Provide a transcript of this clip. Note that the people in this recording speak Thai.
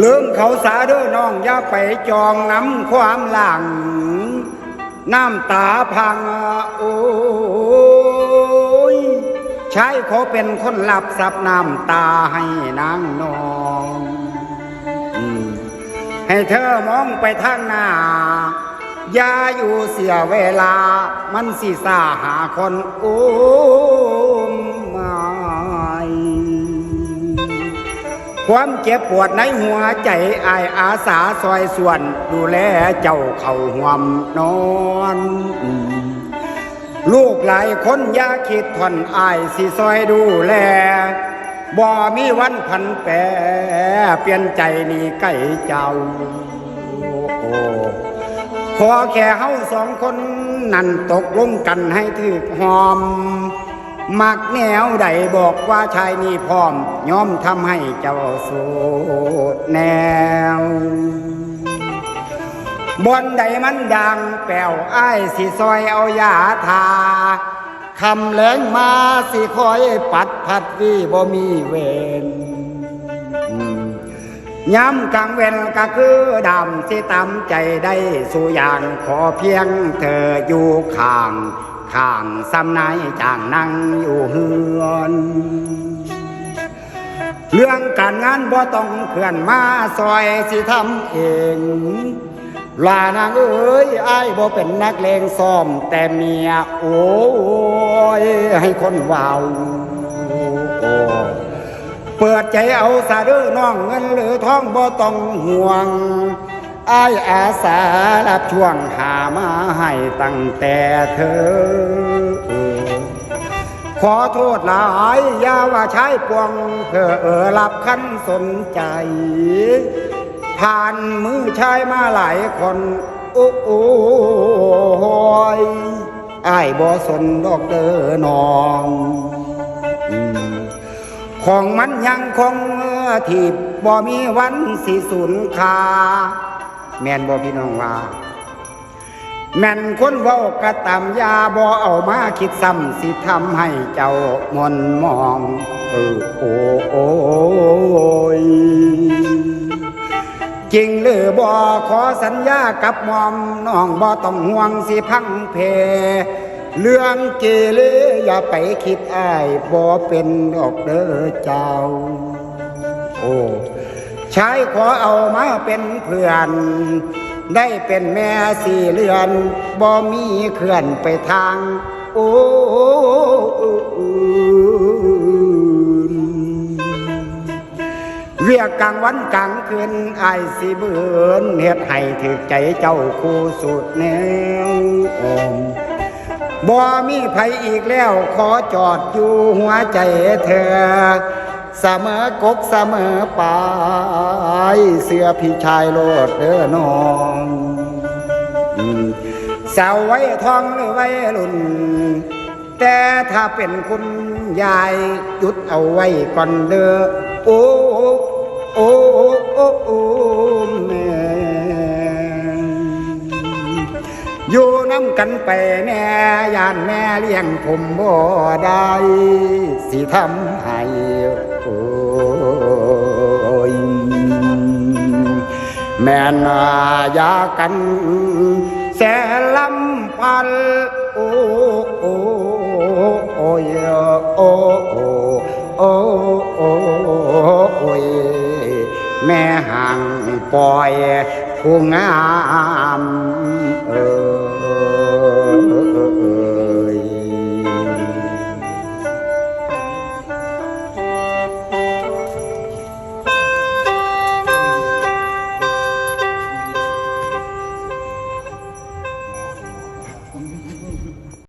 ลืมเขาสาเด้อน้องอย่าไปจองน้ำความหลัง น้ำตาพังโอ้ยใช้เขาเป็นคนหลับสับน้ำตาให้นางนองให้เธอมองไปทางหน้าอย่าอยู่เสียเวลา มันสิสาหาคนโอ้ ความเจ็บปวดในหัวใจอายอาสาซอยส่วน ดูแลเจ้าเข้าหวมนอนลูกหลายคนยาคิดผ่อนอายสิซอยดูแลบ่มีวันพันแปรเปลี่ยนใจนี่ใกล้เจ้าขอแค่เฮาสองคน นั่นตกลงกันให้ถึกหอม มักแนวใดบอกว่าชายนี่พร้อมย่อมทำให้เจ้าสูดแนว บนใดมันดังแป้วอ้ายสิซอยเอายาทาคำแรงมาสิคอยปัดพัดวีบ่มีเวนอืมย้ำกลางเวนก็คือดำสิตำใจได้สู่อย่างขอเพียงเธออยู่ข้าง ข้างซ้ำนายจางนั่งอยู่เฮือนเรื่องการงานบ่ต้องเคลื่อนมาซอยสิทำเองลานางเอ้ยไอ้ายบ่เป็นนักเลงซ้อม แต่เมียโอ้ยให้คนว้าวเปิดใจเอาสาเด้อน้องเงินหรือทองบ่ต้องห่วง อ้ายอาสารับช่วงหามาให้ตั้งแต่เธอ ขอโทษหลายอย่าว่าใช้ปวงเพื่อเออรับคันสนใจ ผ่านมือชายมาหลายคนโอ้โอยอ้ายบ่สนดอกเด้อนองของมันยังคงที่บ่มีวันสิสูญคา แม่นบ่พี่น้องว่าแม่นคนเว้ากะตามยาบ่เอามาคิดซ้ำสิทำให้เจ้ามนมองเออโอ้โอยจริงหรือบ่ขอสัญญากับมอมน้องบ่ต้องห่วงสิพังเพ เรื่องเกเรอย่าไปคิดอ้ายบ่เป็นดอกเด้อเจ้า โอ้ ชายขอเอามาเป็นเพื่อน ได้เป็นแม่สี่เรือนบ่มีเคลื่อนไปทาง โอ้เวียกกลางวันกลางคืนไอสิเบือนเฮ็ดให้ถึกใจเจ้าคู่สุดแนวอมบ่มีไผอีกแล้วขอจอดอยู่หัวใจเธอ เสมอกกเสมอปลายเสื้อพี่ชายโลดเด้อน้องอืมสาวไว้ทองหรือไว้รุ่น แต่ถ้าเป็นคุณยายหยุดเอาไว้ก่อนเด้อโอ้โอ้โอ้โอ้แม่อยู่น้ำกันไปแน่ยานแม่เลี้ยงผมบ่ได้สิทำให้ แม่นายากันแสลำพันโอ้โอ้โอ้ยโอ้โอ้โอ้โอ้โอ้ยแม่ห่างปล่อยผู้งามเออ